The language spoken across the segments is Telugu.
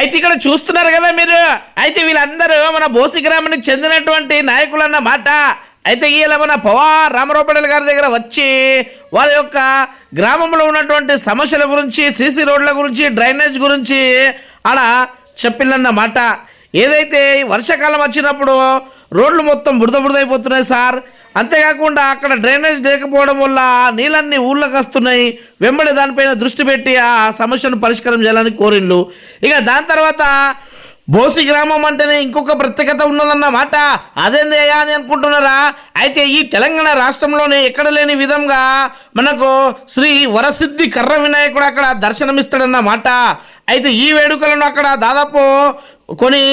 అయితే ఇక్కడ చూస్తున్నారు కదా మీరు. అయితే వీళ్ళందరూ మన బోసి గ్రామానికి చెందినటువంటి నాయకులు అన్న మాట. అయితే వీళ్ళ మన పవార్ రామారావు గారి దగ్గర వచ్చి వాళ్ళ యొక్క గ్రామంలో ఉన్నటువంటి సమస్యల గురించి సీసీ రోడ్ల గురించి డ్రైనేజ్ గురించి ఆడ చెప్పిల్లన్నమాట ఏదైతే వర్షాకాలం వచ్చినప్పుడు రోడ్లు మొత్తం బురద బురదైపోతున్నాయి సార్ అంతేకాకుండా అక్కడ డ్రైనేజ్ లేకపోవడం వల్ల నీళ్ళన్నీ ఊళ్ళకి వస్తున్నాయి వెంబడి దానిపైన దృష్టి పెట్టి ఆ సమస్యను పరిష్కారం చేయాలని కోరిండ్లు. ఇక దాని తర్వాత బోసి గ్రామం అంటేనే ఇంకొక ప్రత్యేకత ఉన్నదన్న మాట అదేంది అయ్యా అని అనుకుంటున్నారా? అయితే ఈ తెలంగాణ రాష్ట్రంలోనే ఎక్కడ లేని విధంగా మనకు శ్రీ వరసిద్ధి కర్ర వినాయకుడు అక్కడ దర్శనమిస్తాడన్న మాట అయితే ఈ వేడుకలను అక్కడ దాదాపు కొన్ని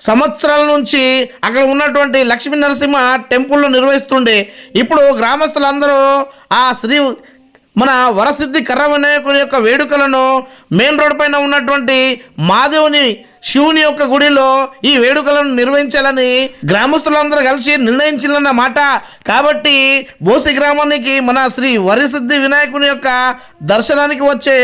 సంవత్సరాల నుంచి అక్కడ ఉన్నటువంటి లక్ష్మీ నరసింహ టెంపుల్లో నిర్వహిస్తుండే. ఇప్పుడు గ్రామస్తులందరూ ఆ శ్రీ మన వరసిద్ధి కర్ర వినాయకుని యొక్క వేడుకలను మెయిన్ రోడ్ పైన ఉన్నటువంటి మాదేవుని శివుని యొక్క గుడిలో ఈ వేడుకలను నిర్వహించాలని గ్రామస్తులందరూ కలిసి నిర్ణయించాలన్న మాట. కాబట్టి బోసి గ్రామానికి మన శ్రీ వరిసిద్ధి వినాయకుని యొక్క దర్శనానికి వచ్చే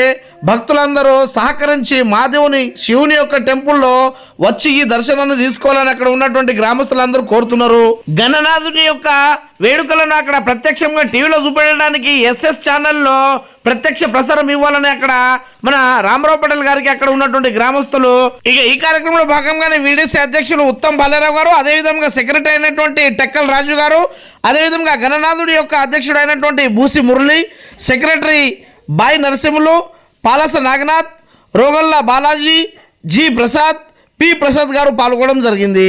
భక్తులందరూ సహకరించి మాదేవుని శివుని యొక్క టెంపుల్లో వచ్చి ఈ దర్శనాన్ని తీసుకోవాలని అక్కడ ఉన్నటువంటి గ్రామస్తులందరూ కోరుతున్నారు. గణనాథుని యొక్క వేడుకలను అక్కడ ప్రత్యక్షంగా టీవీలో చూపెట్టడానికి ఎస్ఎస్ ఛానల్లో ప్రత్యక్ష ప్రసారం ఇవ్వాలని అక్కడ మన రామారావు పటేల్ గారికి అక్కడ ఉన్నటువంటి గ్రామస్తులు. ఇక ఈ కార్యక్రమంలో భాగంగానే వీడిసి అధ్యక్షులు ఉత్తమ్ బాలేరావు గారు అదేవిధంగా సెక్రటరీ అయినటువంటి టెక్కల్ రాజు గారు అదేవిధంగా గణనాథుడి యొక్క అధ్యక్షుడు అయినటువంటి Busi Murali secretary Bai Narasimhulu Palasa Naganath Rogalla Balaji G Prasad P Prasad గారు పాల్గొనడం జరిగింది.